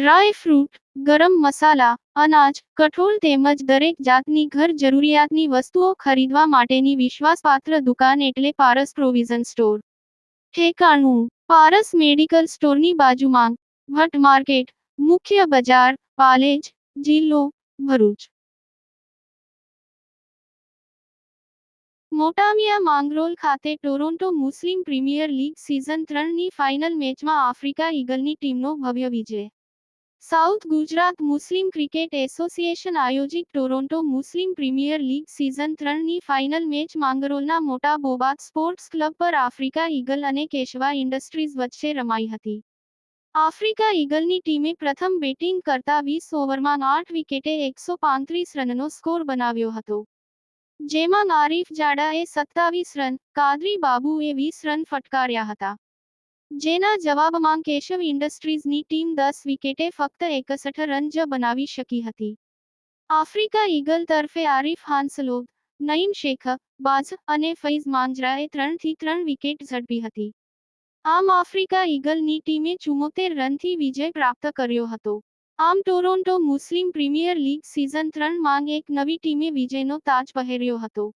Dry fruit, ગરમ મસાલા, અનાજ, કઠોળ તેમજ દરેક જાતની ઘર જરૂરિયાતની વસ્તુઓ ખરીદવા માટેની વિશ્વાસપાત્ર દુકાન એટલે પારસ પ્રોવિઝન સ્ટોર. ઠેકાણું, પારસ મેડિકલ સ્ટોરની બાજુમાં, ભટ્ટ માર્કેટ, મુખ્ય બજાર, પાલેજ, જિલ્લો, ભરૂચ. મોટામિયા માંગરોલ ખાતે Toronto Muslim Premier League season ત્રણની ફાઇનલ મેચમાં આફ્રિકા ઈગલની ટીમનો ભવ્ય વિજય. South Gujarat Muslim cricket association આયોજિત Toronto Muslim Premier League season ત્રણની ફાઇનલ મેચ માંગરોલના મોટા બોબાત સ્પોર્ટ્સ ક્લબ પર આફ્રિકા ઈગલ અને કેશવા ઇન્ડસ્ટ્રીઝ વચ્ચે રમાઈ હતી. આફ્રિકા ઈગલની ટીમે પ્રથમ બેટિંગ કરતા વીસ ઓવરમાં આઠ વિકેટે એકસો પાંત્રીસ રનનો સ્કોર બનાવ્યો હતો. જેમાં આરીફ જાડાએ સત્તાવીસ રન, કાદરી બાબુએ વીસ રન ફટકાર્યા હતા. જેના જવાબમાં કેશવ ઇન્ડસ્ટ્રીઝની ટીમ દસ વિકેટે ફક્ત એકસઠ રન જ બનાવી શકી હતી. આફ્રિકા ઈગલ તરફે આરિફ હાન્સલોગ નઈમ શેખ, બાઝ અને ફૈઝ માંજરાએ ત્રણથી ત્રણ વિકેટ ઝડપી હતી. આમ આફ્રિકા ઈગલની ટીમે ચુમ્મોતેર રનથી વિજય પ્રાપ્ત કર્યો હતો. આમ Toronto Muslim Premier League season ત્રણ માંગ એક નવી ટીમે વિજયનો તાજ પહેર્યો હતો.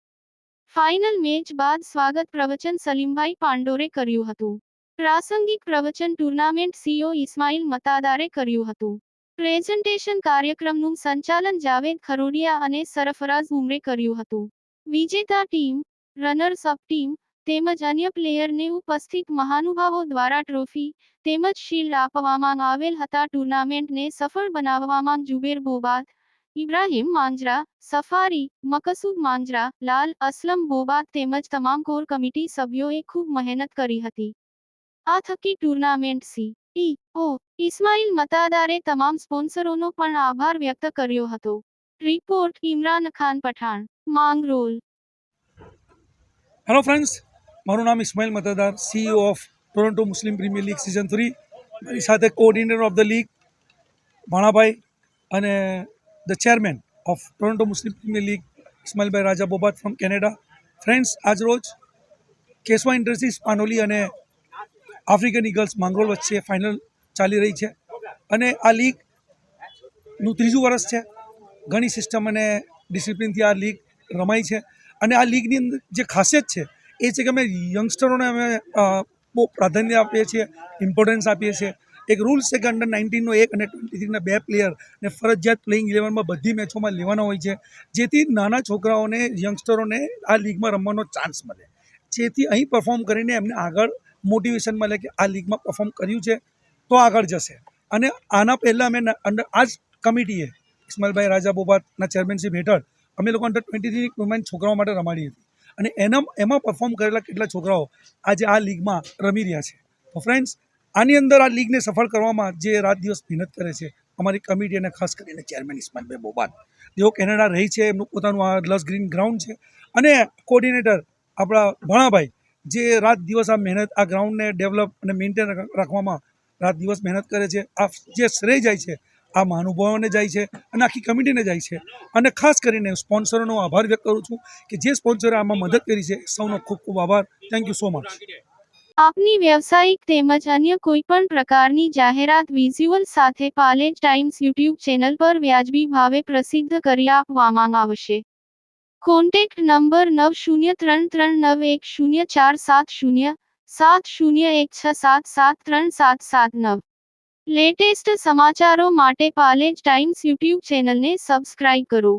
ફાઇનલ મેચ બાદ સ્વાગત પ્રવચન સલીમભાઈ પાંડોરે કર્યું હતું. પ્રાસંગિક પ્રવચન ટુર્નામેન્ટ સીઓ ઇસ્માઇલ મતાદારે કર્યું હતું. પ્રેઝન્ટેશન કાર્યક્રમનું સંચાલન જાવેદ ખરોડિયા અને સરફરાઝ ઉમરે કર્યું હતું. વિજેતા ટીમ, રનર્સ અપ ટીમ તેમજ અન્ય પ્લેયરને ઉપસ્થિત મહાનુભાવો દ્વારા ટ્રોફી તેમજ શિલ્ડ આપવામાં આવેલ હતા ટુર્નામેન્ટને સફળ બનાવવામાં જુબેર બોબાત ઇબ્રાહિમ માંજરા, સફારી, મકસુદ માંજરા, લાલ અસલમ બોબાત તેમજ તમામ કોર કમિટી સભ્યોએ ખૂબ મહેનત કરી હતી. આ થકી tournament C. E. O. Ismail મતાદારે તમામ સ્પોન્સરોનો પણ આભાર વ્યક્ત કર્યો હતો. Report Imran Khan Pathan, Mangrol. Hello friends મારું નામ Ismail Matadar CEO of Toronto Muslim Premier League season three મારી સાથે coordinator of the league Bhanabhai અને the chairman of Toronto Muslim Premier League Ismailbhai Raja Bobat from Canada friends આજરોજ Keshwa industries, Panoli અને African eagles Mangrol વચ્ચે final ચાલી રહી છે. અને આ લીગનું ત્રીજું વર્ષ છે. ઘણી સિસ્ટમ અને ડિસિપ્લિનથી આ લીગ રમાય છે. અને આ લીગની અંદર જે ખાસિયત છે, એ છે કે અમે યંગસ્ટરોને અમે બહુ પ્રાધાન્ય આપીએ છીએ ઇમ્પોર્ટન્સ આપીએ છીએ. એક રૂલ્સ છે કે અંડર નાઇન્ટીનનો એક અને ટ્વેન્ટી થ્રીના બે પ્લેયર ને ફરજિયાત પ્લેઇંગ ઇલેવનમાં બધી મેચોમાં લેવાના હોય છે. જેથી નાના છોકરાઓને યંગસ્ટરોને આ લીગમાં રમવાનો ચાન્સ મળે. જેથી અહીં પરફોર્મ કરીને એમને આગળ મોટિવેશન મળે કે આ લીગમાં પરફોર્મ કર્યું છે, તો આગળ જશે. અને આના પહેલાં અમે અંડર આ જ કમિટીએ ઇસ્માઇલભાઈ રાજા બોબાતના ચેરમેનશીપ હેઠળ અમે લોકો અંડર ટ્વેન્ટી થ્રી ટુર્નામેન્ટ છોકરાઓ માટે રમાડી હતી. અને એના, એમાં પરફોર્મ કરેલા કેટલા છોકરાઓ આજે આ લીગમાં રમી રહ્યા છે. તો ફ્રેન્ડ્સ આની અંદર આ લીગને સફળ કરવામાં જે રાત દિવસ મહેનત કરે છે, અમારી કમિટી અને ખાસ કરીને ચેરમેન ઇસ્માઇલભાઈ બોબાન જેઓ કેનેડા રહી છે, એમનું પોતાનું આ લસ ગ્રીન ગ્રાઉન્ડ છે. અને કોર્ડિનેટર આપણા ભણાભાઈ જે રાત દિવસ આ મહેનત, આ ગ્રાઉન્ડને ડેવલપ અને મેન્ટેન રાખવામાં રાત દિવસ મહેનત કરે છે, આ જે શ્રેય જાય છે, આ મહાનુભાવોને જાય છે અને આખી કમિટીને જાય છે. અને ખાસ કરીને સ્પોન્સરોનો આભાર વ્યક્ત કરું છું કે જે સ્પોન્સરે આમાં મદદ કરી છે, સૌનો ખૂબ ખૂબ આભાર. થેન્ક યુ સો મચ આપની વ્યવસાયિક તેમજ અન્ય કોઈ પણ પ્રકારની જાહેરાત વિઝ્યુઅલ સાથે પાલેજ ટાઈમ્સ યુટ્યુબ ચેનલ પર વ્યાજબી ભાવે પ્રસિદ્ધ કરી આપવામાં આવશે. કોન્ટેક્ટ નંબર નવ શૂન્ય ત્રણ ત્રણ નવ એક શૂન્ય ચાર સાત શૂન્ય સાત શૂન્ય એક છ સાત સાત ત્રણ સાત સાત નવ લેટેસ્ટ સમાચારો માટે પાલેજ ટાઈમ્સ યુટ્યુબ ચેનલને સબસ્ક્રાઇબ કરો